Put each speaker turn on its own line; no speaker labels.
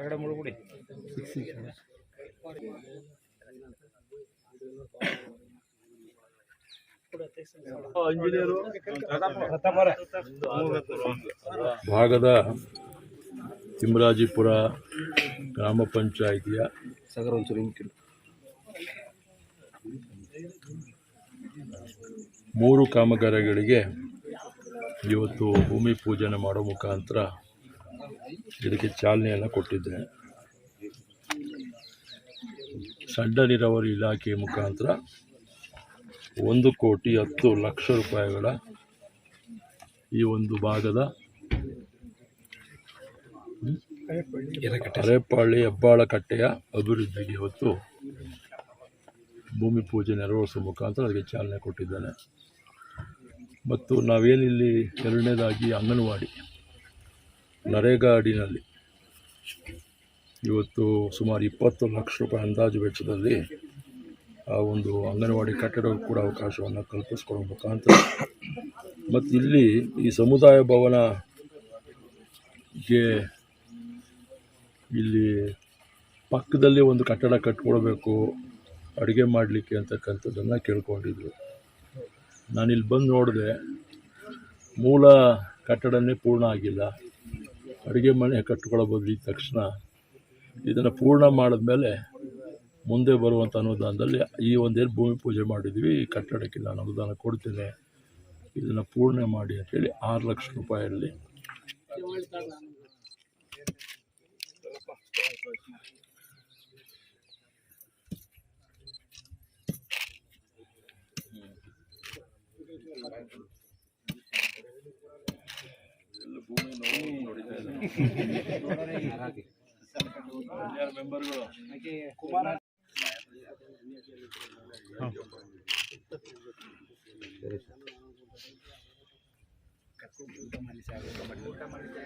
ಕೆಳಗಡೆ ಮುಳುಗುಡಿ ಭಾಗದ ತಿಮ್ಮರಾಜಿಪುರ ಗ್ರಾಮ ಪಂಚಾಯಿತಿಯ ಮೂರು ಕಾಮಗಾರಿಗಳಿಗೆ ಇವತ್ತು ಭೂಮಿ ಪೂಜನೆ ಮಾಡೋ ಮುಖಾಂತರ ಇದಕ್ಕೆ ಚಾಲನೆಯನ್ನು ಕೊಟ್ಟಿದ್ದೆ. ಸಣ್ಣ ನೀರಾವರಿ ಇಲಾಖೆ ಮುಖಾಂತರ ಒಂದು ಕೋಟಿ ಹತ್ತು ಲಕ್ಷ ರೂಪಾಯಿಗಳ ಈ ಒಂದು ಭಾಗದ ಅರೆಪಾಳಿ ಹೆಬ್ಬಾಳ ಕಟ್ಟೆಯ ಅಭಿವೃದ್ಧಿಗೆ ಇವತ್ತು ಭೂಮಿ ಪೂಜೆ ನೆರವೇರಿಸುವ ಮುಖಾಂತರ ಅದಕ್ಕೆ ಚಾಲನೆ ಕೊಟ್ಟಿದ್ದಾನೆ. ಮತ್ತು ನಾವೇನಿಲ್ಲಿ ಎರಡನೇದಾಗಿ ಅಂಗನವಾಡಿ ನರೇಗಾ ಅಡಿನಲ್ಲಿ ಇವತ್ತು ಸುಮಾರು ಇಪ್ಪತ್ತು ಲಕ್ಷ ರೂಪಾಯಿ ಅಂದಾಜು ವೆಚ್ಚದಲ್ಲಿ ಆ ಒಂದು ಅಂಗನವಾಡಿ ಕಟ್ಟಡಕ್ಕೂ ಕೂಡ ಅವಕಾಶವನ್ನು ಕಲ್ಪಿಸ್ಕೊಳ್ಳೋ ಮುಖಾಂತರ ಮತ್ತು ಇಲ್ಲಿ ಈ ಸಮುದಾಯ ಭವನಗೆ ಇಲ್ಲಿ ಪಕ್ಕದಲ್ಲಿ ಒಂದು ಕಟ್ಟಡ ಕಟ್ಕೊಳ್ಬೇಕು, ಅಡುಗೆ ಮಾಡಲಿಕ್ಕೆ ಅಂತಕ್ಕಂಥದ್ದನ್ನು ಕೇಳ್ಕೊಂಡಿದ್ರು ನಾನಿಲ್ಲಿ ಬಂದು ನೋಡಿದೆ, ಮೂಲ ಕಟ್ಟಡನೇ ಪೂರ್ಣ ಆಗಿಲ್ಲ. ಅಡುಗೆ ಮನೆ ಇದ್ದ ತಕ್ಷಣ ಇದನ್ನು ಪೂರ್ಣ ಮಾಡಿದ್ಮೇಲೆ ಮುಂದೆ ಬರುವಂಥ ಅನುದಾನದಲ್ಲಿ ಈ ಒಂದೇನು ಭೂಮಿ ಪೂಜೆ ಮಾಡಿದ್ವಿ ಈ ಕಟ್ಟಡಕ್ಕೆ ನಾನು ಅನುದಾನ ಕೊಡ್ತೇನೆ. ಇದನ್ನು ಪೂರ್ಣ ಮಾಡಿ ಅಂತೇಳಿ ಆರು ಲಕ್ಷ ರೂಪಾಯಲ್ಲಿ. ಎಲ್ಲ ಭೂಮಿ ನೋವು ನೋಡಿದೆ ಹನ್ನೆರಡು ಮೆಂಬರ್ಗಳು ಸರಿ ಸರ್